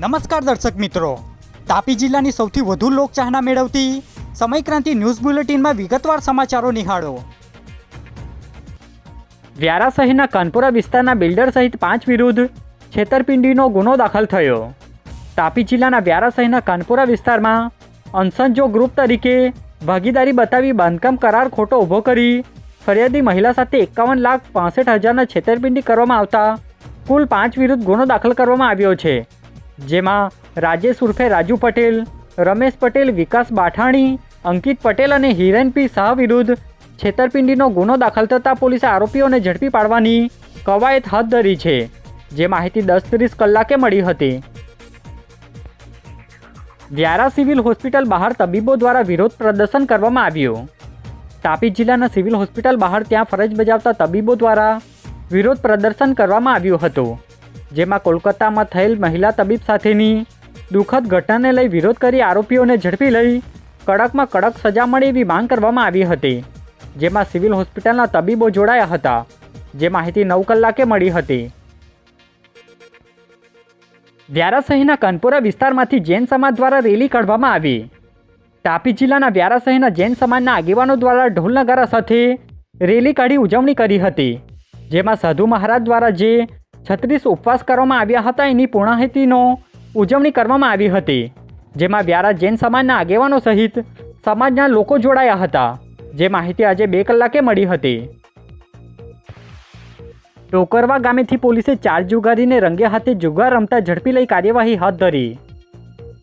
નમસ્કાર દર્શક મિત્રો. તાપી જિલ્લાની સૌથી વધુ લોકચાહના મેળવતી સમયક્રાંતિ ન્યૂઝ બુલેટિનમાં વિગતવાર સમાચારો નિહાળો. વ્યારા શહેરના કાનપુરા વિસ્તારના બિલ્ડર સહિત પાંચ વિરુદ્ધ છેતરપિંડીનો ગુનો દાખલ થયો. તાપી જિલ્લાના વ્યારા શહેરના કાનપુરા વિસ્તારમાં અનસંજો ગ્રુપ તરીકે ભાગીદારી બતાવી બાંધકામ કરાર ખોટો ઊભો કરી ફરિયાદી મહિલા સાથે એકાવન લાખ પાસઠ હજારના છેતરપિંડી કરવામાં આવતા કુલ પાંચ વિરુદ્ધ ગુનો દાખલ કરવામાં આવ્યો છે. જેમાં રાજેશ ઉર્ફે રાજુ પટેલ, રમેશ પટેલ, વિકાસ બાઠાણી, અંકિત પટેલ અને હિરેન પી શાહ વિરુદ્ધ છેતરપિંડીનો ગુનો દાખલ થતાં પોલીસે આરોપીઓને ઝડપી પાડવાની કવાયત હાથ ધરી છે, જે માહિતી દસ ત્રીસ કલાકે મળી હતી. વ્યારા સિવિલ હોસ્પિટલ બહાર તબીબો દ્વારા વિરોધ પ્રદર્શન કરવામાં આવ્યું. તાપી જિલ્લાના સિવિલ હોસ્પિટલ બહાર ત્યાં ફરજ બજાવતા તબીબો દ્વારા વિરોધ પ્રદર્શન કરવામાં આવ્યું હતું. જેમાં કોલકાતામાં થયેલ મહિલા તબીબ સાથેની દુઃખદ ઘટનાને લઈ વિરોધ કરી આરોપીઓને ઝડપી લઈ કડકમાં કડક સજા મળે એવી માંગ કરવામાં આવી હતી. જેમાં સિવિલ હોસ્પિટલના તબીબો જોડાયા હતા. જે માહિતી નવ કલાકે મળી હતી. વ્યારાસહીના કનપુરા વિસ્તારમાંથી જૈન સમાજ દ્વારા રેલી કાઢવામાં આવી. તાપી જિલ્લાના વ્યારાસહીના જૈન સમાજના આગેવાનો દ્વારા ઢોલ નગારા સાથે રેલી કાઢી ઉજવણી કરી હતી. જેમાં સાધુ મહારાજ દ્વારા જે છત્રીસ ઉપવાસ કરવામાં આવ્યા હતા એની પૂર્ણાહિતિનો ઉજવણી કરવામાં આવી હતી, જેમાં વ્યારા જૈન સમાજના આગેવાનો સહિત સમાજના લોકો જોડાયા હતા. જે માહિતી આજે બે કલાકે મળી હતી. ટોકરવા ગામેથી પોલીસે ચાર જુગારીને રંગે હાથે જુગાર રમતા ઝડપી લઈ કાર્યવાહી હાથ ધરી.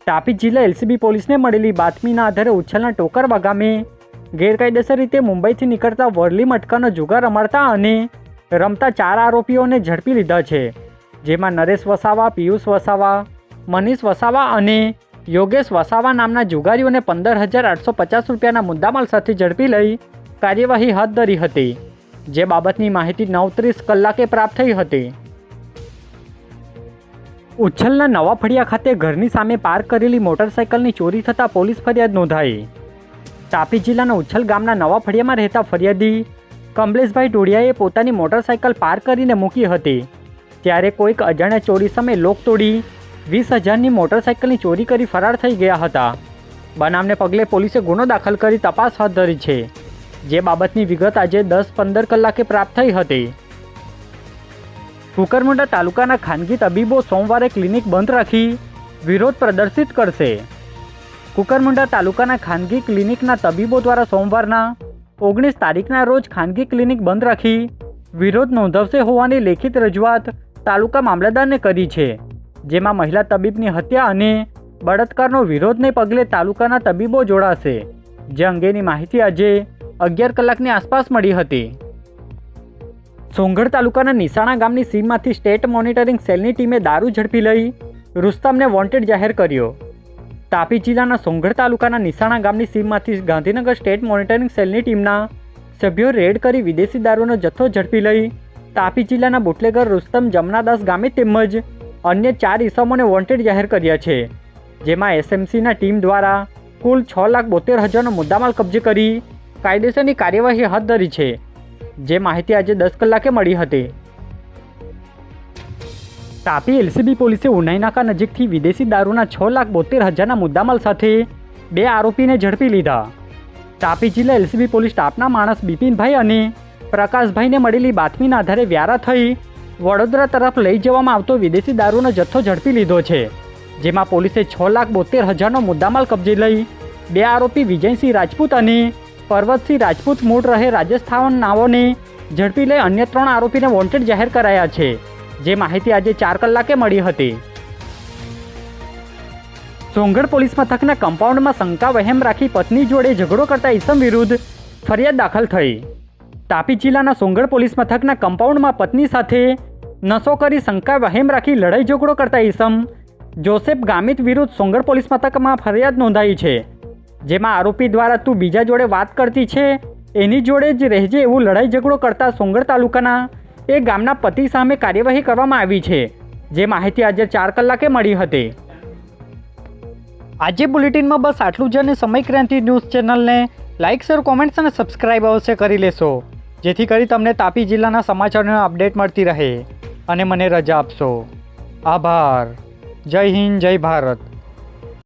તાપી જિલ્લા એલસીબી પોલીસને મળેલી બાતમીના આધારે ઉછલના ટોકરવા ગામે ગેરકાયદેસર રીતે મુંબઈથી નીકળતા વરલી મટકાનો જુગાર રમાડતા અને રમતા ચાર આરોપીઓને ઝડપી લીધા છે, જેમાં નરેશ વસાવા, પિયુષ વસાવા, મનીષ વસાવા અને યોગેશ વસાવા નામના જુગારીઓને પંદર હજાર આઠસો પચાસ રૂપિયાના મુદ્દામાલ સાથે ઝડપી લઈ કાર્યવાહી હાથ ધરી હતી, જે બાબતની માહિતી નવ ત્રીસ કલાકે પ્રાપ્ત થઈ હતી. ઉચ્છલના નવા ફળિયા ખાતે ઘરની સામે પાર્ક કરેલી મોટરસાયકલની ચોરી થતાં પોલીસ ફરિયાદ નોંધાઈ. તાપી જિલ્લાના ઉચ્છલ ગામના નવા ફળિયામાં રહેતા ફરિયાદી કમલેશભાઈ ટોડિયાએ પોતાની મોટરસાયકલ પાર કરીને મૂકી હતી. ત્યારે કોઈક અજાણ્યા ચોરી સમયે લોક તોડી વીસ હજારની મોટરસાયકલની ચોરી કરી ફરાર થઈ ગયા હતા. બનાવને પગલે પોલીસે ગુનો દાખલ કરી તપાસ હાથ ધરી છે. જે બાબતની વિગત આજે દસ પંદર કલાકે પ્રાપ્ત થઈ હતી. કુકરમુંડા તાલુકાના ખાનગી તબીબો સોમવારે ક્લિનિક બંધ રાખી વિરોધ પ્રદર્શિત કરશે. કુકરમુંડા તાલુકાના ખાનગી ક્લિનિકના તબીબો દ્વારા સોમવારના ઓગણીસ તારીખના રોજ ખાનગી ક્લિનિક બંધ રાખી. વિરોધ નોંધાવશે હોવાની લેખિત રજૂઆત તાલુકા મામલતદારને કરી છે, જેમાં મહિલા તબીબની હત્યા અને બળાત્કારનો વિરોધને પગલે તાલુકાના તબીબો જોડાશે, જે અંગેની માહિતી આજે અગિયાર કલાકની આસપાસ મળી હતી. સોંગઢ તાલુકાના નિશાણા ગામની સીમમાંથી સ્ટેટ મોનિટરિંગ સેલની ટીમે દારૂ ઝડપી લઈ રુસ્તમને વોન્ટેડ જાહેર કર્યો. તાપી જિલ્લાના સોંગઢ તાલુકાના નિશાણા ગામની સીમમાંથી ગાંધીનગર સ્ટેટ મોનિટરિંગ સેલની ટીમના સભ્યો રેડ કરી વિદેશી દારૂનો જથ્થો ઝડપી લઈ તાપી જિલ્લાના બુટલેગર રુસ્તમ જમનાદાસ ગામે તેમજ અન્ય ચાર ઇસમોને વોન્ટેડ જાહેર કર્યા છે, જેમાં એસએમસીના ટીમ દ્વારા કુલ છ લાખ બોતેર હજારનો મુદ્દામાલ કબજે કરી કાયદેસરની કાર્યવાહી હાથ ધરી છે. જે માહિતી આજે દસ કલાકે મળી હતી. તાપી એલસીબી પોલીસે ઉનાઈ નજીકથી વિદેશી દારૂના છ લાખ બોતેર હજારના મુદ્દામાલ સાથે બે આરોપીને ઝડપી લીધા. તાપી જિલ્લા એલસીબી પોલીસ સ્ટાફના માણસ બિપિનભાઈ અને પ્રકાશભાઈને મળેલી બાતમીના આધારે વ્યારા થઈ વડોદરા તરફ લઈ જવામાં આવતો વિદેશી દારૂનો જથ્થો ઝડપી લીધો છે, જેમાં પોલીસે છ લાખ બોતેર હજારનો મુદ્દામાલ કબજે લઈ બે આરોપી વિજયસિંહ રાજપૂત અને પર્વતસિંહ રાજપૂત મૂળ રહે રાજસ્થાન નાવોને ઝડપી લઈ અન્ય ત્રણ આરોપીને વોન્ટેડ જાહેર કરાયા છે. જે માહિતી આજે ચાર કલાકે મળી હતી. સોંગઢ પોલીસ મથકના કમ્પાઉન્ડમાં શંકા વહેમ રાખી પત્ની જોડે ઝઘડો કરતા ઈસમ વિરુદ્ધ ફરિયાદ દાખલ થઈ. તાપી જિલ્લાના સોંગઢ પોલીસ મથકના કમ્પાઉન્ડમાં પત્ની સાથે નશો કરી શંકા વહેમ રાખી લડાઈ ઝઘડો કરતા ઈસમ જોસેફ ગામિત વિરુદ્ધ સોંગઢ પોલીસ મથકમાં ફરિયાદ નોંધાઈ છે. જેમાં આરોપી દ્વારા તું બીજા જોડે વાત કરતી છે, એની જોડે જ રહેજે એવું લડાઈ ઝઘડો કરતા સોંગઢ તાલુકાના એ ગામના પતિ સામે કાર્યવાહી કરવામાં આવી છે. જે માહિતી આજે ચાર કલાકે મળી હતી. આજે બુલેટિનમાં બસ આટલું જ અને સમય ક્રાંતિ ન્યૂઝ ચેનલને લાઇક શેર, કોમેન્ટ્સ અને સબસ્ક્રાઇબ અવશ્ય કરી લેશો. જેથી કરી તમને તાપી જિલ્લાના સમાચારનો અપડેટ મળતી રહે. અને મને રજા આપશો. આભાર. જય હિન્દ, જય ભારત.